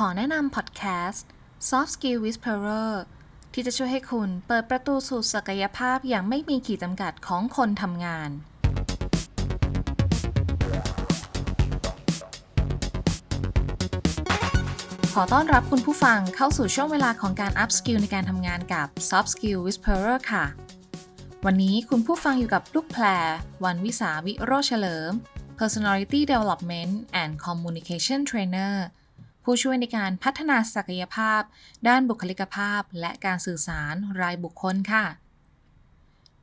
ขอแนะนำพอดแคสต์ Soft Skill Whisperer ที่จะช่วยให้คุณเปิดประตูสู่ศักยภาพอย่างไม่มีขีดจำกัดของคนทำงาน ขอต้อนรับคุณผู้ฟังเข้าสู่ช่วงเวลาของการ Up Skill ในการทำงานกับ Soft Skill Whisperer ค่ะ วันนี้คุณผู้ฟังอยู่กับลูกแพรวันวิสาวิโรเฉลิม Personality Development and Communication Trainer ผู้ช่วยในการพัฒนาศักยภาพ ด้านบุคลิกภาพ และการสื่อสารรายบุคคลค่ะ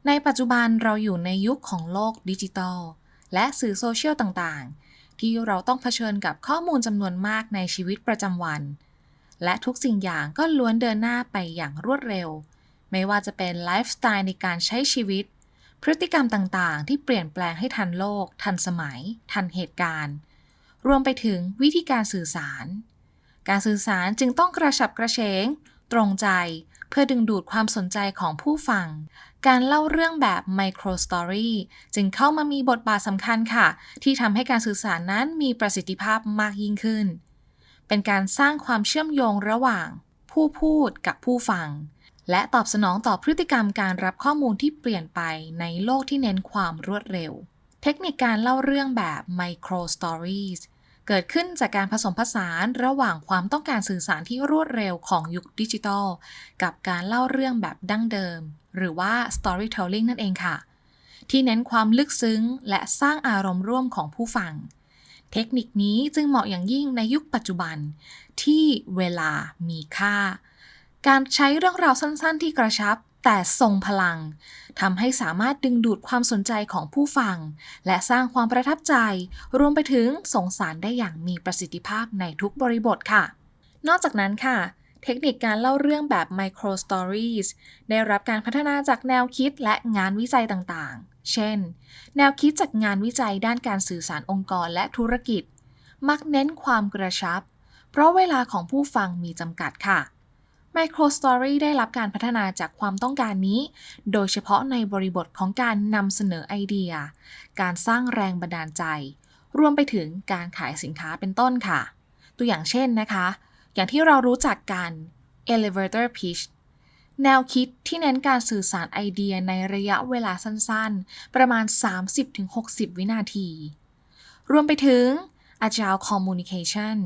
ในปัจจุบันเราอยู่ในยุคของโลกดิจิทัล และสื่อโซเชียลต่างๆ ที่เราต้องเผชิญกับข้อมูลจำนวนมากในชีวิตประจำวัน และทุกสิ่งอย่างก็ล้วนเดินหน้าไปอย่างรวดเร็ว ไม่ว่าจะเป็นไลฟ์สไตล์ในการใช้ชีวิตพฤติกรรมต่างๆ ที่เปลี่ยนแปลงให้ทันโลก ทันสมัย ทันเหตุการณ์ รวมไปถึงวิธีการสื่อสาร การสื่อสารจึงต้องกระฉับกระเฉง ตรงใจ เพื่อดึงดูดความสนใจของผู้ฟัง การเล่าเรื่องแบบ Micro Story จึงเข้ามามีบทบาทสำคัญค่ะ ที่ทำให้การสื่อสารนั้นมีประสิทธิภาพมากยิ่งขึ้น เป็นการสร้างความเชื่อมโยงระหว่าง ผู้พูดกับผู้ฟัง และตอบสนองต่อพฤติกรรมการรับข้อมูลที่เปลี่ยนไปในโลกที่เน้นความรวดเร็ว เทคนิคการเล่าเรื่องแบบ Micro Stories เกิดขึ้นจากการผสมผสานระหว่างความต้องการสื่อสารที่รวดเร็วของยุคดิจิทัล กับการเล่าเรื่องแบบดั้งเดิม หรือว่า storytelling นั่นเองค่ะ ที่เน้นความลึกซึ้ง และสร้างอารมณ์ร่วมของผู้ฟัง เทคนิคนี้จึงเหมาะอย่างยิ่งในยุคปัจจุบัน ที่เวลามีค่า การใช้เรื่องราวสั้น ๆ ที่กระชับ แต่ทรงพลังทำให้สามารถดึงดูดความสนใจของผู้ฟัง และสร้างความประทับใจ รวมไปถึงส่งสารได้อย่างมีประสิทธิภาพในทุกบริบทค่ะ นอกจากนั้นค่ะ เทคนิคการเล่าเรื่องแบบ Micro Stories ได้รับการพัฒนาจากแนวคิดและงานวิจัยต่างๆ เช่น แนวคิดจากงานวิจัยด้านการสื่อสารองค์กรและธุรกิจ มักเน้นความกระชับ เพราะเวลาของผู้ฟังมีจำกัดค่ะ Micro Story ได้รับการพัฒนาจากความต้องการนี้ โดยเฉพาะในบริบทของการนำเสนอไอเดีย การสร้างแรงบันดาลใจ รวมไปถึงการขายสินค้าเป็นต้นค่ะ ตัวอย่างเช่นนะคะ อย่างที่เรารู้จักกัน elevator pitch แนวคิดที่เน้นการสื่อสารไอเดียในระยะเวลาสั้นๆ ประมาณ 30-60 วินาที รวมไปถึง agile communication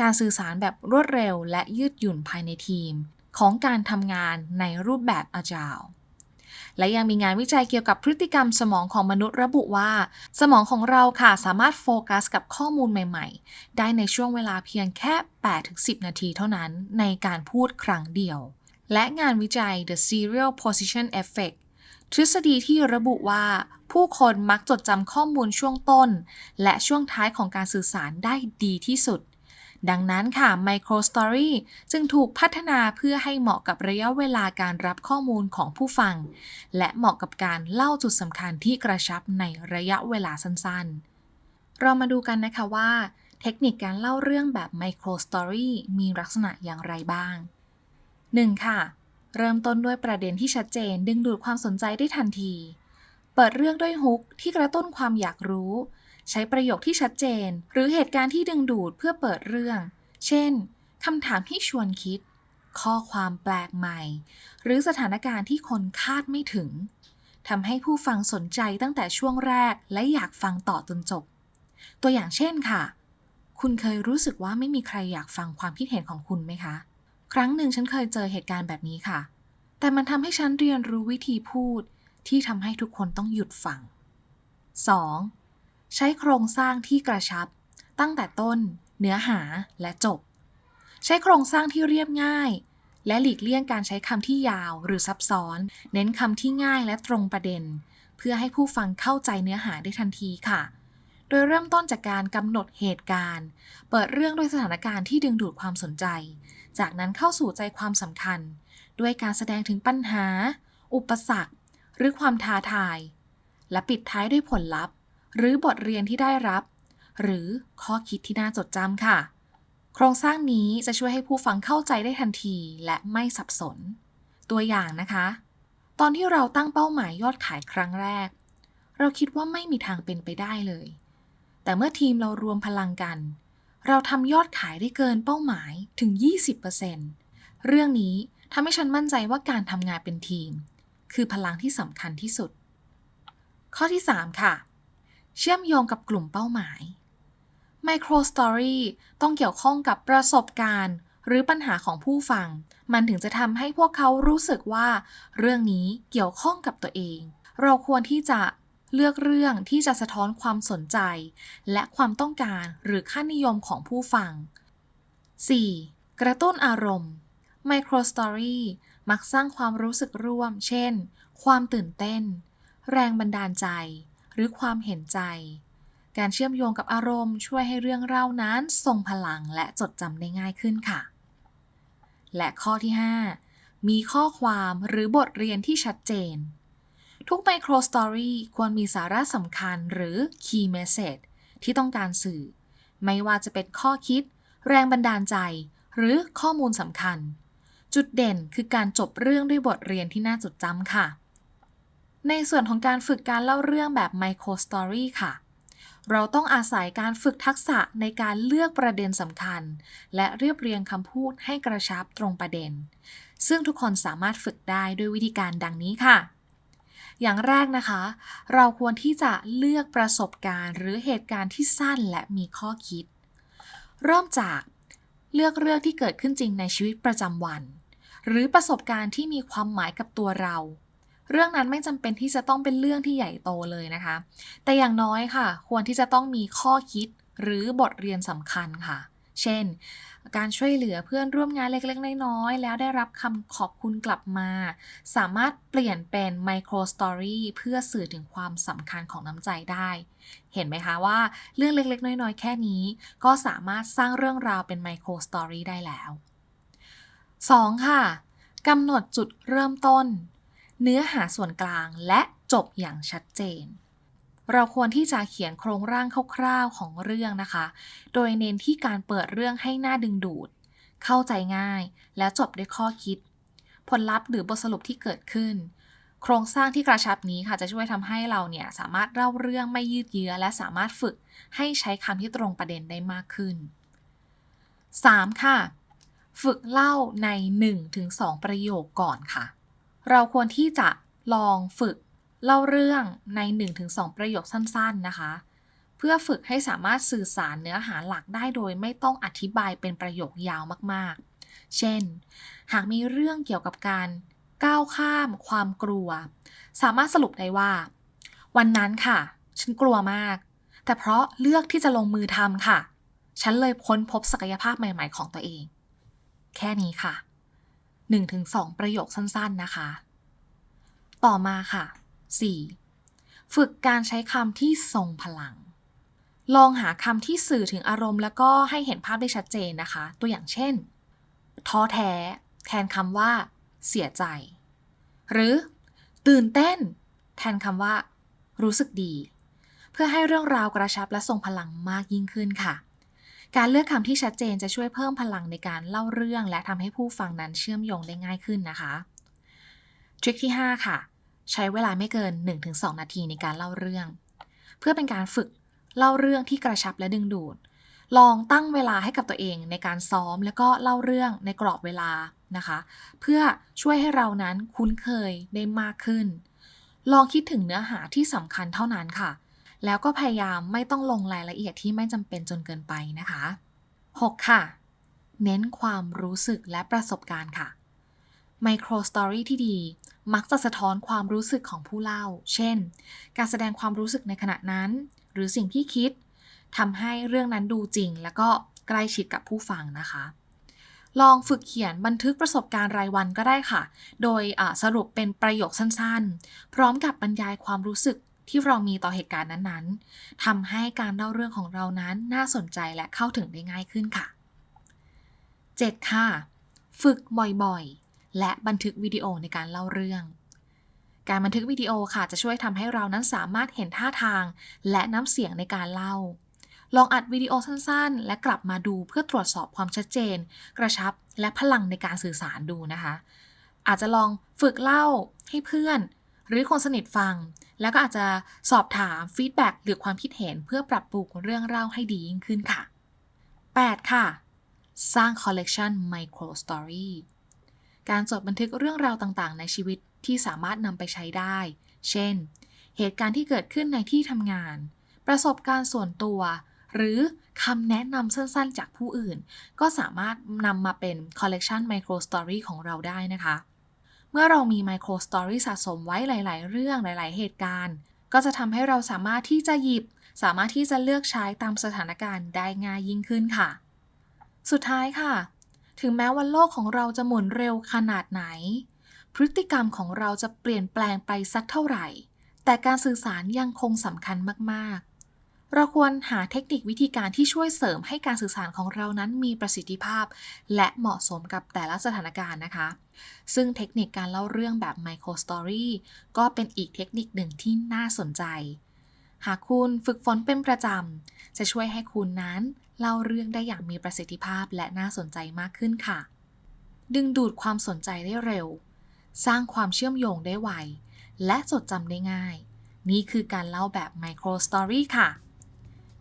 การสื่อสารแบบรวดเร็ว และยืดหยุ่นภายในทีม ของการทำงานในรูปแบบ agile และยังมีงานวิจัยเกี่ยวกับพฤติกรรมสมองของมนุษย์ระบุว่า สมองของเราค่ะสามารถโฟกัสกับข้อมูลใหม่ๆ ได้ในช่วงเวลาเพียงแค่ 8-10 นาทีเท่านั้นในการพูดครั้งเดียว และงานวิจัย The Serial Position Effect ทฤษฎีที่ระบุว่า ผู้คนมักจดจำข้อมูลช่วงต้น และช่วงท้ายของการสื่อสารได้ดีที่สุด ดังนั้นค่ะ Micro Story จึงถูกพัฒนาเพื่อให้เหมาะกับระยะเวลาการรับข้อมูลของผู้ฟัง และเหมาะกับการเล่าจุดสำคัญที่กระชับในระยะเวลาสั้นๆ เรามาดูกันนะคะว่า เทคนิคการเล่าเรื่องแบบ Micro Story มีลักษณะอย่างไรบ้าง 1. ค่ะ เริ่มต้นด้วยประเด็นที่ชัดเจน ดึงดูดความสนใจได้ทันที เปิดเรื่องด้วยฮุกที่กระตุ้นความอยากรู้ ใช้ประโยคที่ชัดเจน หรือเหตุการณ์ที่ดึงดูดเพื่อเปิดเรื่อง เช่นคำถามที่ชวนคิด ข้อความแปลกใหม่ หรือสถานการณ์ที่คนคาดไม่ถึงทำให้ผู้ฟังสนใจตั้งแต่ช่วงแรกและอยากฟังต่อจนจบ ตัวอย่างเช่นค่ะ คุณเคยรู้สึกว่าไม่มีใครอยากฟังความคิดเห็นของคุณไหมคะ ครั้งหนึ่งฉันเคยเจอเหตุการณ์แบบนี้ค่ะ แต่มันทำให้ฉันเรียนรู้วิธีพูดที่ทำให้ทุกคนต้องหยุดฟัง 2. ใช้โครงสร้างที่กระชับ ตั้งแต่ต้น เนื้อหาและจบ ใช้โครงสร้างที่เรียบง่าย และหลีกเลี่ยงการใช้คำที่ยาวหรือซับซ้อน เน้นคำที่ง่ายและตรงประเด็น เพื่อให้ผู้ฟังเข้าใจเนื้อหาได้ทันทีค่ะ โดยเริ่มต้นจากการกำหนดเหตุการณ์ เปิดเรื่องด้วยสถานการณ์ที่ดึงดูดความสนใจ จากนั้นเข้าสู่ใจความสำคัญ ด้วยการแสดงถึงปัญหา อุปสรรค หรือความท้าทาย และปิดท้ายด้วยผลลัพธ์ หรือบทเรียนที่ได้รับ หรือข้อคิดที่น่าจดจำค่ะ โครงสร้างนี้จะช่วยให้ผู้ฟังเข้าใจได้ทันทีและไม่สับสน ตัวอย่างนะคะ ตอนที่เราตั้งเป้าหมายยอดขายครั้งแรก เราคิดว่าไม่มีทางเป็นไปได้เลย แต่เมื่อทีมเรารวมพลังกัน เราทำยอดขายได้เกินเป้าหมายถึง 20%เรื่องนี้ทำให้ฉันมั่นใจว่าการทำงานเป็นทีม คือพลังที่สำคัญที่สุด ข้อที่ 3 ค่ะ เชื่อมโยงกับกลุ่มเป้าหมาย Micro Story ต้องเกี่ยวข้องกับประสบการณ์ หรือปัญหาของผู้ฟัง มันถึงจะทำให้พวกเขารู้สึกว่า เรื่องนี้เกี่ยวข้องกับตัวเอง เราควรที่จะเลือกเรื่องที่จะสะท้อนความสนใจ และความต้องการหรือค่านิยมของผู้ฟัง 4. กระตุ้นอารมณ์ Micro Story มักสร้างความรู้สึกร่วม เช่น ความตื่นเต้น แรงบันดาลใจ รือความเห็นใจ การเชื่อมโยงกับอารมณ์ช่วยให้เรื่องเล่านั้นทรงพลังและจดจำได้ง่ายขึ้นค่ะ และข้อที่ 5 มีข้อความหรือบทเรียนที่ชัดเจน ทุกไมโครสตอรี่ควรมีสาระสำคัญหรือ Key Message ที่ต้องการสื่อ ไม่ว่าจะเป็นข้อคิด แรงบันดาลใจ หรือข้อมูลสำคัญ จุดเด่นคือการจบเรื่องด้วยบทเรียนที่น่าจดจำค่ะ ในส่วนของการฝึกการเล่าเรื่องแบบไมโครสตอรี่ค่ะ เราต้องอาศัยการฝึกทักษะในการเลือกประเด็นสำคัญ และเรียบเรียงคำพูดให้กระชับตรงประเด็น ซึ่งทุกคนสามารถฝึกได้ด้วยวิธีการดังนี้ค่ะ อย่างแรกนะคะ เราควรที่จะเลือกประสบการณ์ หรือเหตุการณ์ที่สั้นและมีข้อคิด เริ่มจากเลือกเรื่องที่เกิดขึ้นจริงในชีวิตประจำวัน หรือประสบการณ์ที่มีความหมายกับตัวเรา เรื่องนั้นไม่จำเป็นที่จะต้องเป็นเรื่องที่ใหญ่โตเลยนะคะ แต่อย่างน้อยค่ะ ควรที่จะต้องมีข้อคิดหรือบทเรียนสำคัญค่ะ เช่น การช่วยเหลือเพื่อนร่วมงานเล็กๆ น้อยๆ แล้วได้รับคำขอบคุณกลับมา สามารถเปลี่ยนเป็นไมโครสตอรี่เพื่อสื่อถึงความสำคัญของน้ำใจได้ เห็นไหมคะว่าเรื่องเล็กๆ น้อยๆ แค่นี้ ก็สามารถสร้างเรื่องราวเป็นไมโครสตอรี่ได้แล้ว 2. ค่ะกำหนดจุดเริ่มต้น เนื้อหาส่วนกลางและจบอย่างชัดเจน เราควรที่จะเขียนโครงร่างคร่าวๆของเรื่องนะคะ โดยเน้นที่การเปิดเรื่องให้หน่าดึงดูด เข้าใจง่าย และจบด้วยข้อคิด ผลลัพธ์หรือบทสรุปที่เกิดขึ้น โครงสร้างที่กระชับนี้ค่ะจะช่วยทำให้เราเนี่ยสามารถเล่าเรื่องไม่ยืดเยื้อ และสามารถฝึกให้ใช้คำที่ตรงประเด็นได้มากขึ้น 3. ค่ะ ฝึกเล่าใน 1-2 ประโยคก่อนค่ะ เราควรที่จะลองฝึกเล่าเรื่องใน 1-2 ประโยคสั้นๆนะคะ เพื่อฝึกให้สามารถสื่อสารเนื้อหาหลักได้โดยไม่ต้องอธิบายเป็นประโยคยาวมากๆ เช่น หากมีเรื่องเกี่ยวกับการก้าวข้ามความกลัว สามารถสรุปได้ว่า วันนั้นค่ะ ฉันกลัวมาก แต่เพราะเลือกที่จะลงมือทำค่ะ ฉันเลยค้นพบศักยภาพใหม่ ๆ ของตัวเอง แค่นี้ค่ะ 1-2 ประโยคสั้นๆนะคะ ต่อมาค่ะ 4. ฝึกการใช้คำที่ทรงพลัง ลองหาคำที่สื่อถึงอารมณ์ แล้วก็ให้เห็นภาพได้ชัดเจนนะคะ ตัวอย่างเช่น ท้อแท้ แทนคำว่า เสียใจ หรือ ตื่นเต้น แทนคำว่า รู้สึกดี เพื่อให้เรื่องราวกระชับและทรงพลังมากยิ่งขึ้นค่ะ การเลือกคำที่ชัดเจนจะช่วยเพิ่มพลังในการเล่าเรื่อง และทำให้ผู้ฟังนั้นเชื่อมโยงได้ง่ายขึ้นนะคะทริคที่ 5 ค่ะ ใช้เวลาไม่เกิน 1-2 นาทีในการเล่าเรื่อง เพื่อเป็นการฝึกเล่าเรื่องที่กระชับและดึงดูด ลองตั้งเวลาให้กับตัวเองในการซ้อมแล้วก็เล่าเรื่องในกรอบเวลานะคะ เพื่อช่วยให้เรานั้นคุ้นเคยได้มากขึ้น ลองคิดถึงเนื้อหาที่สำคัญเท่านั้นค่ะ แล้วก็พยายามไม่ต้องลงรายละเอียดที่ไม่จำเป็นจนเกินไปนะคะ 6. ค่ะ เน้นความรู้สึกและประสบการณ์ค่ะไมโครสตอรี่ที่ดี มักจะสะท้อนความรู้สึกของผู้เล่า เช่น การแสดงความรู้สึกในขณะนั้น หรือสิ่งที่คิดทำให้เรื่องนั้นดูจริง และก็ใกล้ชิดกับผู้ฟังนะคะ ลองฝึกเขียนบันทึกประสบการณ์รายวันก็ได้ค่ะ โดยสรุปเป็นประโยคสั้นๆ พร้อมกับบรรยายความรู้สึก ที่เรามีต่อเหตุการณ์นั้นๆทำให้การเล่าเรื่องของเรานั้นน่าสนใจและเข้าถึงได้ง่ายขึ้นค่ะ 7. ค่ะ ฝึกบ่อยๆ และบันทึกวิดีโอในการเล่าเรื่อง การบันทึกวิดีโอค่ะจะช่วยทำให้เรานั้นสามารถเห็นท่าทาง และน้ำเสียงในการเล่า ลองอัดวิดีโอสั้นๆ และกลับมาดูเพื่อตรวจสอบความชัดเจน กระชับและพลังในการสื่อสารดูนะคะ อาจจะลองฝึกเล่าให้เพื่อน หรือคนสนิทฟัง แล้วก็อาจจะสอบถามฟีดแบ็กหรือความคิดเห็นเพื่อปรับปรุงเรื่องเล่าให้ดียิ่งขึ้นค่ะ 8 ค่ะ สร้างคอลเลกชัน Micro Story การจดบันทึกเรื่องราวต่างๆ ในชีวิตที่สามารถนำไปใช้ได้ เช่น เหตุการณ์ที่เกิดขึ้นในที่ทำงาน ประสบการณ์ส่วนตัว หรือคำแนะนำสั้นๆ จากผู้อื่น ก็สามารถนำมาเป็นคอลเลกชัน Micro Story ของเราได้นะคะ มื่อเรามี Micro Story สะสมไว้หลาย ๆ เรื่องหลาย ๆ เหตุการณ์ ก็จะทำให้เราสามารถที่จะหยิบ สามารถที่จะเลือกใช้ตามสถานการณ์ได้ง่ายยิ่งขึ้นค่ะ สุดท้ายค่ะ ถึงแม้ว่าโลกของเราจะหมุนเร็วขนาดไหน พฤติกรรมของเราจะเปลี่ยนแปลงไปสักเท่าไหร่ แต่การสื่อสารยังคงสำคัญมาก ๆ เราควรหาเทคนิควิธีการที่ช่วยเสริมให้การสื่อสารของเรานั้นมีประสิทธิภาพ และเหมาะสมกับแต่ละสถานการณ์นะคะ ซึ่งเทคนิคการเล่าเรื่องแบบ Micro Story ก็เป็นอีกเทคนิคหนึ่งที่น่าสนใจ หากคุณฝึกฝนเป็นประจำ จะช่วยให้คุณนั้นเล่าเรื่องได้อย่างมีประสิทธิภาพและน่าสนใจมากขึ้นค่ะ ดึงดูดความสนใจได้เร็ว สร้างความเชื่อมโยงได้ไว และจดจำได้ง่าย นี่คือการเล่าแบบ Micro Story ค่ะ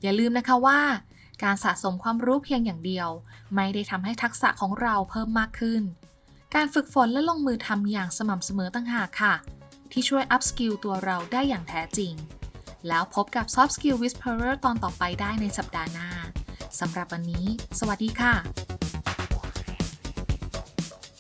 อย่าลืมนะคะว่าการสะสมความรู้เพียงอย่างเดียว ไม่ได้ทำให้ทักษะของเราเพิ่มมากขึ้น การฝึกฝนและลงมือทำอย่างสม่ำเสมอต่างหากค่ะ ที่ช่วยอัพสกิลตัวเราได้อย่างแท้จริง แล้วพบกับ Soft Skill Whisperer ตอนต่อไปได้ในสัปดาห์หน้าสำหรับวันนี้ สวัสดีค่ะ